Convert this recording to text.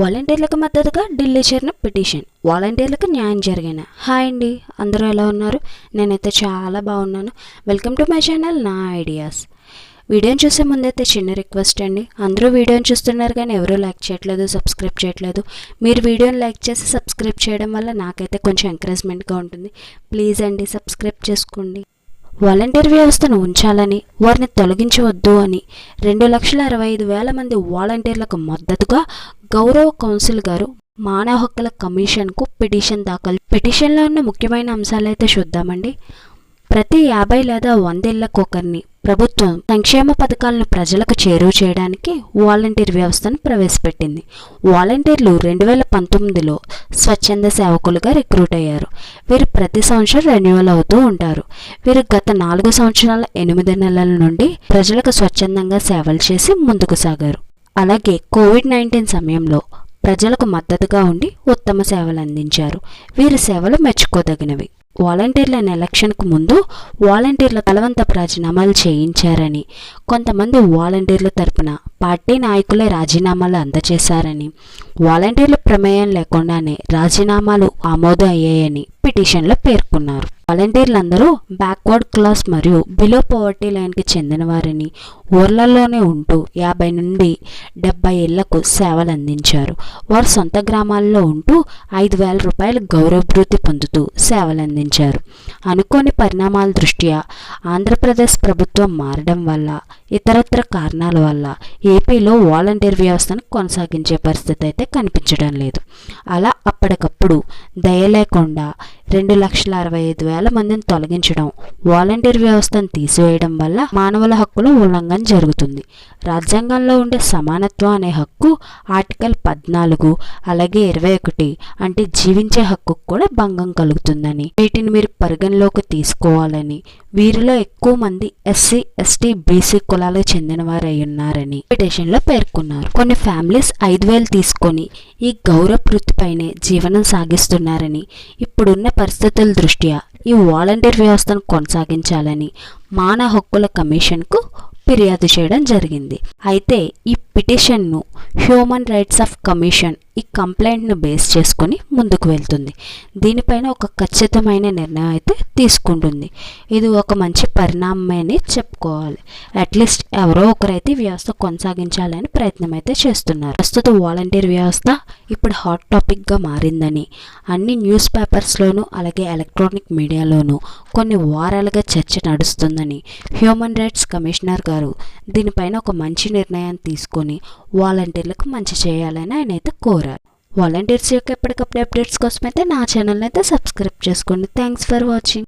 వాలంటీర్లకు మద్దతుగా ఢిల్లీ చేరిన పిటిషన్. వాలంటీర్లకు న్యాయం జరిగిన. హాయ్ అండి అందరూ ఎలా ఉన్నారు? నేనైతే చాలా బాగున్నాను. వెల్కమ్ టు మై ఛానల్ నా ఐడియాస్. వీడియోని చూసే ముందైతే చిన్న రిక్వెస్ట్ అండి. అందరూ వీడియోని చూస్తున్నారు కానీ ఎవరూ లైక్ చేయట్లేదు సబ్స్క్రైబ్ చేయట్లేదు. మీరు వీడియోని లైక్ చేసి సబ్స్క్రైబ్ చేయడం వల్ల నాకైతే కొంచెం ఎంకరేజ్మెంట్గా ఉంటుంది. ప్లీజ్ అండి సబ్స్క్రైబ్ చేసుకోండి. వాలంటీర్ వ్యవస్థను ఉంచాలని వారిని తొలగించవద్దు అని రెండు లక్షల అరవై ఐదు వేల మంది వాలంటీర్లకు మద్దతుగా గౌరవ కౌన్సిల్ గారు మానవ హక్కుల కమిషన్కు పిటిషన్ దాఖలు. పిటిషన్లో ఉన్న ముఖ్యమైన అంశాలైతే చూద్దామండి. ప్రతి యాభై లేదా వందేళ్ళకు ఒకరిని ప్రభుత్వం సంక్షేమ పథకాలను ప్రజలకు చేరువ చేయడానికి వాలంటీర్ వ్యవస్థను ప్రవేశపెట్టింది. వాలంటీర్లు రెండు వేల పంతొమ్మిదిలో స్వచ్ఛంద సేవకులుగా రిక్రూట్ అయ్యారు. వీరు ప్రతి సంవత్సరం రెన్యువల్ అవుతూ ఉంటారు. వీరు గత నాలుగు సంవత్సరాల ఎనిమిది నెలల నుండి ప్రజలకు స్వచ్ఛందంగా సేవలు చేసి ముందుకు సాగారు. అలాగే కోవిడ్ నైన్టీన్ సమయంలో ప్రజలకు మద్దతుగా ఉండి ఉత్తమ సేవలు అందించారు. వీరి సేవలు మెచ్చుకోదగినవి. వాలంటీర్ల ఎలక్షన్కు ముందు వాలంటీర్ల బలవంత రాజీనామాలు చేయించారని కొంతమంది వాలంటీర్ల తరపున పార్టీ నాయకులే రాజీనామాలు అందజేశారని వాలంటీర్ల ప్రమేయం లేకుండానే రాజీనామాలు ఆమోదం అయ్యాయని పిటిషన్లో పేర్కొన్నారు. వాలంటీర్లందరూ బ్యాక్వర్డ్ క్లాస్ మరియు బిలో పవర్టీ లైన్కి చెందిన వారిని ఊర్లలోనే ఉంటూ యాభై నుండి డెబ్బై ఏళ్ళకు సేవలు అందించారు. వారు సొంత గ్రామాల్లో ఉంటూ ఐదు వేల రూపాయల గౌరవభృతి పొందుతూ సేవలు అందించారు. అనుకోని పరిణామాల దృష్ట్యా ఆంధ్రప్రదేశ్ ప్రభుత్వం మారడం వల్ల ఇతరత్ర కారణాల వల్ల ఏపీలో వాలంటీర్ వ్యవస్థను కొనసాగించే పరిస్థితి అయితే కనిపించడం లేదు. అలా అప్పటికప్పుడు దయ లేకుండా రెండు లక్షల అరవై ఐదు వేల మందిని తొలగించడం వాలంటీర్ వ్యవస్థను తీసివేయడం వల్ల మానవుల హక్కుల ఉల్లంఘన జరుగుతుంది. రాజ్యాంగంలో ఉండే సమానత్వం అనే హక్కు ఆర్టికల్ పద్నాలుగు అలాగే ఇరవై ఒకటి అంటే జీవించే హక్కు కూడా భంగం కలుగుతుందని వీటిని మీరు పరిగణలోకి తీసుకోవాలని వీరిలో ఎక్కువ మంది ఎస్సీ ఎస్టీ బీసీ కులాలకు చెందిన వారు ఉన్నారని పిటిషన్లో పేర్కొన్నారు. కొన్ని ఫ్యామిలీస్ ఐదు వేలు తీసుకొని ఈ గౌరవ వృత్తిపైనే జీవనం సాగిస్తున్నారని ఇప్పుడున్న పరిస్థితుల దృష్ట్యా ఈ వాలంటీర్ వ్యవస్థను కొనసాగించాలని మానవ హక్కుల కమిషన్కు ఫిర్యాదు చేయడం జరిగింది. అయితే ఈ పిటిషన్ను హ్యూమన్ రైట్స్ ఆఫ్ కమిషన్ ఈ కంప్లైంట్ను బేస్ చేసుకొని ముందుకు వెళ్తుంది. దీనిపైన ఒక ఖచ్చితమైన నిర్ణయం అయితే తీసుకుంటుంది. ఇది ఒక మంచి పరిణామమే అని చెప్పుకోవాలి అట్లీస్ట్ ఎవరో ఒకరైతే ఈ వ్యవస్థ కొనసాగించాలని ప్రయత్నం అయితే చేస్తున్నారు. ప్రస్తుత వాలంటీర్ వ్యవస్థ ఇప్పుడు హాట్ టాపిక్గా మారిందని అన్ని న్యూస్ పేపర్స్లోనూ అలాగే ఎలక్ట్రానిక్ మీడియాలోనూ కొన్ని వారాలుగా చర్చ నడుస్తుందని హ్యూమన్ రైట్స్ కమిషనర్ గారు దీనిపైన ఒక మంచి నిర్ణయాన్ని తీసుకొని వాలంటీర్లకు మంచి చేయాలని ఆయన అయితే కోరారు. వాలంటీర్స్ యొక్క ఎప్పటికప్పుడు అప్డేట్స్ కోసం అయితే నా ఛానల్ని అయితే సబ్స్క్రైబ్ చేసుకోండి. Thanks for watching